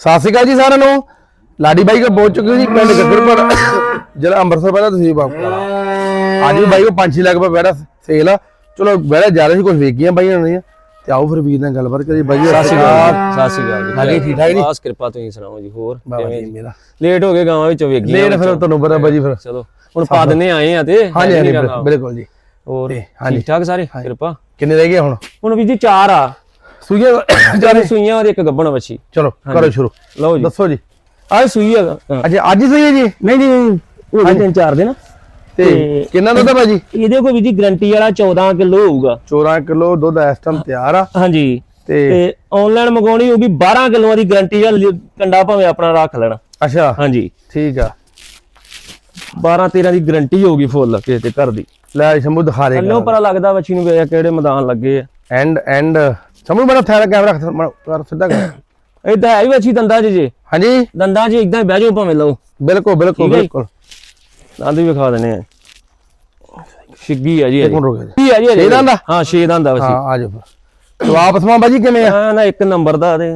ਸਤਿ ਸ਼੍ਰੀ ਅਕਾਲ ਜੀ ਸਾਰਿਆਂ ਨੂੰ। ਲਾਡੀ ਬਾਈ ਕੋ ਪਹੁੰਚ ਚੁੱਕੇ ਜੀ ਪਿੰਡ ਗੱਗੜਪੁਰ। ਜ਼ਿਲ੍ਹਾ ਅੰਮ੍ਰਿਤਸਰ ਪਹਿਲਾਂ ਤੁਸੀਂ ਬਾਪ ਅੱਜ ਵੀ ਬਾਈ ਕੋ ਪੰਛੀ ਲੱਗ ਪਿਆ ਬੈੜਾ ਸੇਲ ਆ। ਚਲੋ ਬੈੜਾ ਜਾ ਰਹੇ ਸੀ ਕੁਝ ਵੇਖੀਆਂ ਬਾਈਆਂ ਨੇ। ਤੇ ਆਓ ਫਿਰ ਵੀਰ ਨਾਲ ਗੱਲਬਾਤ ਕਰੀਏ। ਬਾਈ ਸਤਿ ਸ਼੍ਰੀ ਅਕਾਲ ਸਤਿ ਸ਼੍ਰੀ ਅਕਾਲ ਹਾਂਜੀ, ਠੀਕ ਠਾਕ ਜੀ? ਬਸ ਕਿਰਪਾ ਤੁਸੀਂ ਸੁਣਾਓ ਜੀ ਹੋਰ ਬਾਬਾ ਕਿਵੇਂ ਜੀ? ਮੇਰਾ। ਲੇਟ ਹੋ ਗਏ ਗਾਵਾਂ ਵਿੱਚੋਂ ਵੇਖ ਲੇਟ ਫਿਰ ਤੁਹਾਨੂੰ ਪਤਾ ਬਾਜੀ ਫਿਰ। ਚਲੋ ਹੁਣ ਪਾ ਦਿੰਨੇ ਆਏ ਆ ਤੇ। ਹਾਂਜੀ ਬਿਲਕੁਲ ਜੀ। ਹੋਰ। ਠੀਕ ਠਾਕ ਸਾਰੇ? ਕਿਰਪਾ। ਕਿੰਨੇ ਰਹਿ ਗਏ ਹੁਣ? ਹੁਣ ਵੀ ਜੀ ਚਾਰ ਆ। ਸੂਈਆਂ ਚਾਰ ਸੂਈਆਂ ਔਰ ਇੱਕ ਗੱਬਣ ਵੱਛੀ। ਚਲੋ ਕਰੋ ਸ਼ੁਰੂ। ਲਓ ਜੀ। ਦੱਸੋ ਜੀ। ਆਹ ਸੂਈ ਹਾਂ। ਅੱਛਾ ਅੱਜ ਹੀ ਸੂਈ ਹੈ ਜੀ? ਨਹੀਂ ਨਹੀਂ ਉਹ ਤਿੰਨ ਚਾਰ ਦਿਨ। ਤੇ ਕਿੰਨਾ ਦੁੱਧ ਹੈ ਬਾਜੀ ਇਹਦੇ ਕੋਲ ਵੀ ਜੀ ਗਰੰਟੀ ਵਾਲਾ 14 ਕਿਲੋ ਹੋਊਗਾ। 14 ਕਿਲੋ ਦੁੱਧ ਇਸ ਟਾਈਮ ਤਿਆਰ ਆ। ਹਾਂਜੀ। ਤੇ ਆਨਲਾਈਨ ਮੰਗਾਉਣੀ ਹੋਊਗੀ 12 ਕਿਲੋਆਂ ਦੀ ਗਰੰਟੀ ਆ ਕੰਡਾ ਭਾਵੇਂ ਆਪਣਾ ਰੱਖ ਲੈਣਾ। ਅੱਛਾ। ਹਾਂਜੀ। ਠੀਕ ਆ। 12 13 ਦੀ ਗਰੰਟੀ ਹੋਊਗੀ ਫੁੱਲ ਕਿਸੇ ਤੇ ਘਰ ਦੀ। ਲੈ ਸ਼ੰਭੂ ਦਿਖਾ ਦੇ ਥੱਲੋਂ ਪਤਾ ਲੱਗਦਾ ਵੱਛੀ ਨੂੰ ਕਿਹੜੇ ਮੈਦਾਨ ਲੱਗੇ ਆ। ਐਂਡ ਐਂਡ ਸ਼ੰਭੂ ਬੜਾ ਥੈਲਾ ਕੈਮਰਾ ਰੱਖ ਮਾੜਾ ਕਰ ਸਿੱਧਾ ਕਰ। ਏਦਾਂ ਹੈ ਵੀ ਵੱਛੀ ਦੰਦਾਂ 'ਚ ਜੇ। ਹਾਂਜੀ। ਦੰਦਾਂ 'ਚ ਇਦਾਂ ਬਹਿ ਜਾਓ ਭਾਵੇਂ ਲਓ। ਬਿਲਕੁਲ ਬਿਲਕੁਲ ਠੀਕ ਹੈ ਜੀ। ਬਿਲਕੁਲ। ਦੰਦ ਵੀ ਵਿਖਾ ਦਿੰਨੇ ਆ ਛਿੱਗੀ ਆ ਜੀ ਇੱਕ ਮਿੰਟ ਰੁਕ ਜਾ। ਛਿੱਗੀ ਆ ਜੀ ਛੇ ਦੰਦ ਆ? ਹਾਂ 6 ਦੰਦ ਆ ਹਾਂ ਆ ਜਾਓ ਫਿਰ। ਤੋ ਆਪ ਸਮਾਂ ਬਾਜੀ ਕਿਵੇਂ ਆ? ਹਾਂ ਨਾ ਇੱਕ ਨੰਬਰ ਦਾ ਤੇ।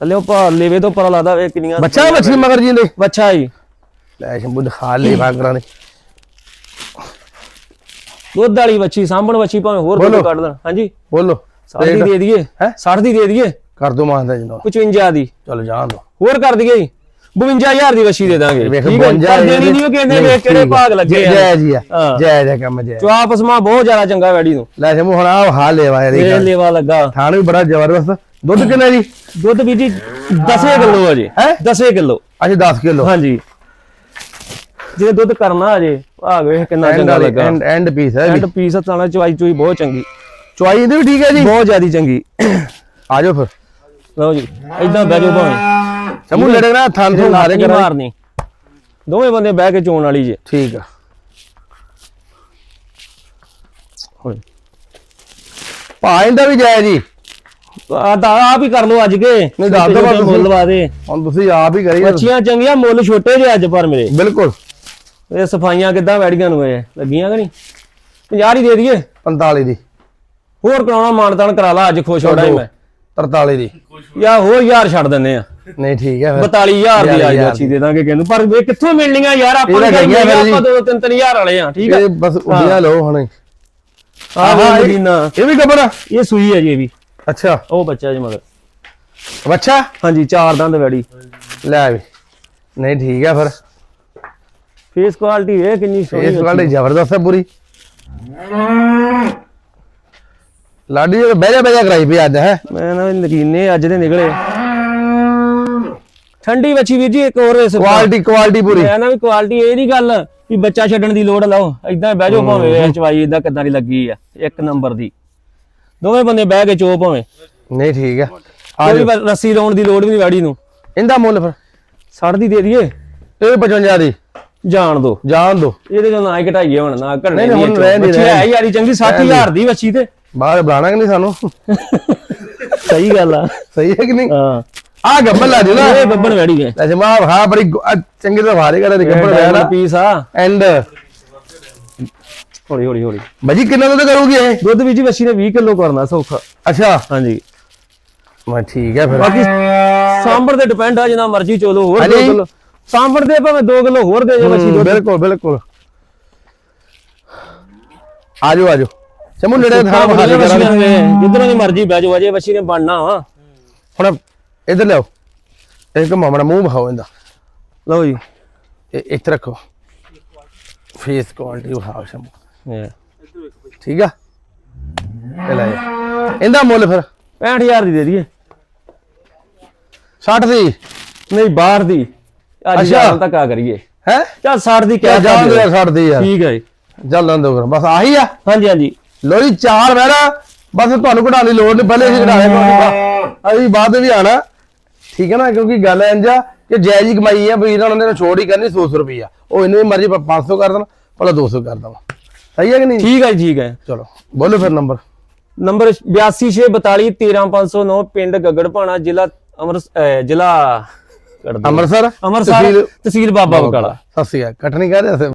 ਥੱਲੇ ਪਾ ਲੇਵੇ ਤੋਂ ਪਤਾ ਲੱਗਦਾ ਵੇ ਕਿੰਨੀਆਂ ਬੱਚਾ ਬੱਚੀ ਮਗਰ ਜੀ ਦੇ? ਬੱਚਾ ਜੀ। ਲੈ ਸ਼ੰਭੂ ਦਿਖਾ ਲੈ ਵਾਂਗਰਾਂ ਨੇ ਦੁੱਧ ਵਾਲੀ ਵੱਛੀ ਸਾਂਭਣ ਵੱਛੀ ਭਾਵੇਂ ਹੋਰ ਬੋਲੋ। ਦੁੱਧ ਕੱਢ ਦੇਣ। ਹਾਂਜੀ। ਬੋਲੋ। 60 ਦੀ ਦੇ ਦਈਏ ਹੈਂ? 60 ਦੀ ਦੇ ਦਈਏ। ਕਰ ਦੋ ਮਾਨਦਾ ਜੀ ਨਾਲ 55 ਦੀ। ਚਲੋ ਜਾਣ ਦੋ। ਹੋਰ ਕਰ ਦਈਏ ਜੀ। 52000 ਦੀ ਵੱਛੀ ਦੇ ਦਾਂਗੇ। ਠੀਕ ਹੈ 52 ਪਰ ਦੇਣੀ ਨਹੀਂ ਉਹ ਕਹਿੰਦੇ ਵੇਖ ਕਿਹੜੇ ਭਾਗ ਲੱਗੇ ਆ। ਜੈ ਜੀ ਆ। ਹਾਂ। ਜੈ ਜੈ ਕੰਮ ਜੈ ਚੁਆਪ ਸਮਾ ਬਹੁਤ ਜ਼ਿਆਦਾ ਚੰਗਾ ਵੈੜੀ ਨੂੰ। ਲੈ ਸ਼ੰਭੂ ਹੁਣ ਆ ਹਾਲ ਲੈ ਵਾਇਰ ਇਹ ਲੇਵਾ ਲੱਗਾ। ਥਾਣ ਵੀ ਬੜਾ ਜ਼ਬਰਦਸਤ। ਦੁੱਧ ਕਿੰਨਾ ਜੀ? ਦੁੱਧ ਵੀ ਜੀ 10 ਕਿਲੋ ਅਜੇ ਹੈ? 10 ਕਿਲੋ। ਅੱਛਾ 10 ਕਿਲੋ। ਹਾਂਜੀ। ਜੇ ਦੁੱਧ ਕਰਨਾ ਅਜੇ ਭਾਗ ਵੇਖ ਕਿੰਨਾ ਐਂਡ ਚੰਗਾ ਲੱਗਾ। ਐਂਡ ਐਂਡ ਪੀਸ ਹੈ ਐਂਡ ਪੀਸ ਤਾਣਾ ਚਵਾਈ ਚੋਈ ਬਹੁਤ ਚੰਗੀ। ਚੁਆਈ ਇਹਦੀ ਵੀ ਠੀਕ ਹੈ ਜੀ? ਬਹੁਤ ਜ਼ਿਆਦੀ ਚੰਗੀ। ਆ ਜਾਓ ਫਿਰ। ਲਓ ਜੀ ਇਦਾਂ ਬਹਿ ਜਾਓ ਭਾਵੇਂ ਸ਼ੰਭੂ ਲੜੇ ਨਾ ਥਾਂ ਤੋਂ ਮਾਰੇ ਕਰਾਂ। ਮਾਰਨੀ। ਦੋਵੇਂ ਬੰਦੇ ਬਹਿ ਕੇ ਚੋਣ ਵਾਲੀ ਜੇ। ਠੀਕ ਆ। ਹੁਣ ਭਾ ਇਹਦਾ ਵੀ ਜਾਇ ਜੀ। ਆ ਤਾਂ ਆਪ ਹੀ ਕਰ ਲਓ ਅੱਜ ਕੇ। ਨਹੀਂ, ਦੱਸ ਦਿਓ ਬਸ ਮੁੱਲ ਲਵਾ ਦੇ। ਹੁਣ ਤੁਸੀਂ ਆਪ ਹੀ ਕਰੀ। ਬੱਚੀਆਂ ਚੰਗੀਆਂ ਮੁੱਲ ਛੋਟੇ ਜੇ ਅੱਜ ਪਰ ਮੇਰੇ। ਬਿਲਕੁਲ। ਇਹ ਸਫਾਈਆਂ ਕਿੱਦਾਂ ਵੈੜੀਆਂ ਨੂੰ ਇਹ? ਲੱਗੀਆਂ ਕਿ ਨਹੀਂ? 50 ਹੀ ਦੇ ਦਈਏ। 45 ਦੀ। ਹੋਰ ਕਰਾਉਣਾ ਮਾਨਤਾਨ ਕਰਾ ਲਾ ਅੱਜ ਖੁਸ਼ ਹੋਣਾ ਹੀ ਮੈਂ। 43 ਦੀ। ਯਾ ਹੋਰ ਯਾਰ ਛੱਡ ਦਿੰਨੇ ਆ। ਨਹੀਂ ਠੀਕ ਹੈ ਫਿਰ। 42000 ਦੀ ਹਜ਼ਾਰ ਅੱਛੀ ਦੇ। ਦਾਂਗੇ ਕਿਹਨੂੰ। ਪਰ ਇਹ ਕਿੱਥੋਂ ਮਿਲਣੀਆਂ ਯਾਰ ਆਪਾਂ ਨੂੰ। ਆਪਾਂ ਦੋ ਤਿੰਨ ਤਿੰਨ ਹਜ਼ਾਰ ਵਾਲੇ ਆ ਠੀਕ ਆ ਇਹ ਬਸ ਉਡੀਆਂ ਲਓ ਹੁਣ। ਆਹ ਮਦੀਨਾ ਇਹ ਵੀ ਆ? ਇਹ ਸੂਈ ਹੈ ਜੀ ਇਹ ਵੀ। ਅੱਛਾ। ਉਹ ਬੱਚਾ ਜੀ ਮਗਰ। ਅੱਛਾ ਹਾਂਜੀ ਚਾਰ ਦੰਦ ਵੈੜੀ। ਲੈ ਵੀ। ਨਹੀਂ ਠੀਕ ਹੈ ਫਿਰ। ਫੇਸ ਕੁਆਲਿਟੀ ਇਹ ਕਿੰਨੀ ਸੋਹਣੀ ਇਸ ਵਾਲੇ ਜ਼ਬਰਦਸਤ ਹੈ ਪੂਰੀ। ਲਾਡੀ ਜੀ ਬਹਿ ਜਾ ਬਹਿ ਜਾ ਕਰਾਈ ਪਈ ਅੱਜ ਹੈ। ਮੈਂ ਨਾ ਨਗੀਨੇ ਅੱਜ ਦੇ ਨਿਕਲੇ। ਠੰਡੀ ਬੱਚੀ ਵੀਰ ਜੀ ਇੱਕ ਹੋਰ ਇਸ ਕੁਆਲਿਟੀ ਕੁਆਲਿਟੀ ਪੂਰੀ। ਮੈਂ ਨਾ ਵੀ ਕੁਆਲਿਟੀ ਇਹ ਨਹੀਂ ਗੱਲ ਵੀ ਬੱਚਾ ਛੱਡਣ ਦੀ ਲੋੜ ਲਾਓ ਇਦਾਂ ਬਹਿ ਜਾਓ ਭਾਵੇਂ ਇਹ ਚਵਾਈ ਇਦਾਂ ਕਿੱਦਾਂ ਦੀ ਲੱਗੀ ਆ ਇੱਕ ਨੰਬਰ ਦੀ। ਦੋਵੇਂ ਬੰਦੇ ਬਹਿ ਕੇ ਚੋ ਭਾਵੇਂ। ਨਹੀਂ ਠੀਕ ਆ। ਕੋਈ ਵੀ ਰੱਸੀ ਲਾਉਣ ਦੀ ਲੋੜ ਵੀ ਨਹੀਂ ਵੈੜੀ ਨੂੰ। ਇਹਦਾ ਮੁੱਲ ਫਿਰ? 60 ਦੀ ਦੇ ਦਈਏ। ਇਹ 55 ਦੀ। ਜਾਣ ਦੋ। ਜਾਣ ਦੋ। ਇਹਦੇ ਚੋਂ ਨਾ ਹੀ ਘਟਾਈਏ ਹੁਣ ਨਾ ਘਟਣੇ ਨਹੀਂ, ਹੁਣ ਰਹਿਣ ਦੀ, ਹੈ ਯਾਰੀ ਚੰਗੀ 60000 ਦੀ। ਬੱਚੀ ਤੇ। ਬਾਹਰ ਬੁਲਾਣਾ ਕਿ ਨਹੀਂ ਸਾਨੂੰ? ਸਹੀ ਗੱਲ ਆ। ਸਹੀ ਹੈ ਕਿ ਨਹੀਂ? ਹਾਂ। ਆ ਗੱਬਲ ਲਾ ਦਿਓ ਨਾ। ਇਹ ਗੱਬਣ ਵੈੜੀ ਹੈ ਅੱਛਾ ਮਾ ਹਾਂ ਬੜੀ ਚੰਗੀ ਤਰ੍ਹਾਂ ਵਾਰੇ ਕਰਾ ਦੇ ਪੀਸ ਆ। ਐਂਡ। ਹੌਲੀ ਹੌਲੀ ਹੌਲੀ। ਬਾਜੀ ਕਿੰਨਾ ਦੁੱਧ ਕਰੂਗੀ ਇਹ? ਦੁੱਧ ਵੀ ਜੀ ਬੱਚੀ ਨੇ 20 ਕਿਲੋ ਕਰਨਾ ਸੌਖਾ। ਅੱਛਾ। ਹਾਂਜੀ। ਮੈਂ ਠੀਕ ਹੈ ਫਿਰ। ਬਾਕੀ ਸਾਂਭਰ ਤੇ ਡਿਪੈਂਡ ਆ ਜਿੰਨਾ ਮਰਜ਼ੀ ਚੋਲੋ ਹੋਰ 2 ਹਾਂਜੀ। ਕਿਲੋ। ਸਾਂਭਰ ਦੇ ਭਾਵੇਂ 2 ਕਿਲੋ ਹੋਰ ਦੇ ਜੇ ਹਮ, ਦੁੱਧ। ਬਿਲਕੁਲ ਬਿਲਕੁਲ। ਆਜੋ ਆਜੋ ਚਮੂ ਨੇੜੇ ਥਾਂ ਬਣਾ ਦੇ ਕਰਾਂਗੇ। ਜਿੱਧਰੋਂ ਦੀ ਮਰਜ਼ੀ ਬਹਿ ਜਾਓ ਅਜੇ ਬੱਚੀ ਨੇ ਬਣਨਾ ਵਾ। ਹੁਣ ਇਧਰ ਲਿਆਓ। ਇੱਕ ਮਾਮੜਾ ਮੂੰਹ ਵਿਖਾਓ ਇਹਦਾ। ਲਓ ਜੀ। ਇਹ ਇੱਥੇ ਰੱਖੋ। ਫੇਸ ਕੁਆਲਿਟੀ ਵਿਖਾਓ ਸ਼ਮੂ ਠੀਕ ਆ? ਇਹ ਲੈ। ਇਹਦਾ ਮੁੱਲ ਫਿਰ? 65000 ਦੀ ਦੇ ਦਈਏ। 60 ਦੀ? ਨਹੀਂ ਬਾਹਰ ਦੀ। ਅੱਜ। ਜਾਣ ਤੱਕ ਆ ਕਰੀਏ। ਹੈ? ਚੱਲ 60 ਦੀ ਕਹਿ ਜਾਣ ਦੇ ਦਿਓ। 60 ਦੀ ਯਾਰ। ਠੀਕ ਹੈ ਜੀ। ਚੱਲਣ ਦੋ ਫਿਰ। ਬਸ ਆਹੀ ਆ? ਹਾਂਜੀ ਹਾਂਜੀ। ਲੋ ਜੀ ਚਾਰ ਬਹਿਣਾ ਬਸ ਤੁਹਾਨੂੰ ਘਟਾਉਣ ਦੀ ਲੋੜ ਨਹੀਂ ਪਹਿਲੇ ਅਸੀਂ ਘਟਾਏ ਅਸੀਂ ਬਾਅਦ ਵੀ ਆਣਾ। ਠੀਕ ਹੈ ਨਾ ਕਿਉਂਕਿ ਗੱਲ ਇੰਜ ਆ ਕਿ ਜਾਇਜ਼ ਹੀ ਕਮਾਈ ਆ ਵੀ ਇਹਨਾਂ ਨੇ ਛੋੜ ਹੀ ਕਰਨੀ 100 ਰੁਪਈਆ। ਉਹ ਇੰਨੇ ਮਰਜ਼ੀ 500 ਕਰ ਦੇਣ ਭਲਾ 200 ਕਰ ਦਵਾਂ। ਸਹੀ ਹੈ ਕਿ ਨਹੀਂ? ਠੀਕ ਹੈ ਠੀਕ ਹੈ। ਚਲੋ ਬੋਲੋ ਫਿਰ ਨੰਬਰ। ਨੰਬਰ 826441130509 ਪਿੰਡ ਗਗੜਪਾਣਾ ਜ਼ਿਲ੍ਹਾ ਅਮਰ ਜ਼ਿਲ੍ਹਾ। ਅੰਮ੍ਰਿਤਸਰ? ਅੰਮ੍ਰਿਤਸਰ ਤਹਿਸੀਲ- ਬਾਬਾ ਬਕਾਲਾ। ਸਤਿ ਸ਼੍ਰੀ ਅਕਾਲ। ਕਟਣੀ ਕਹਿ ਰਹੇ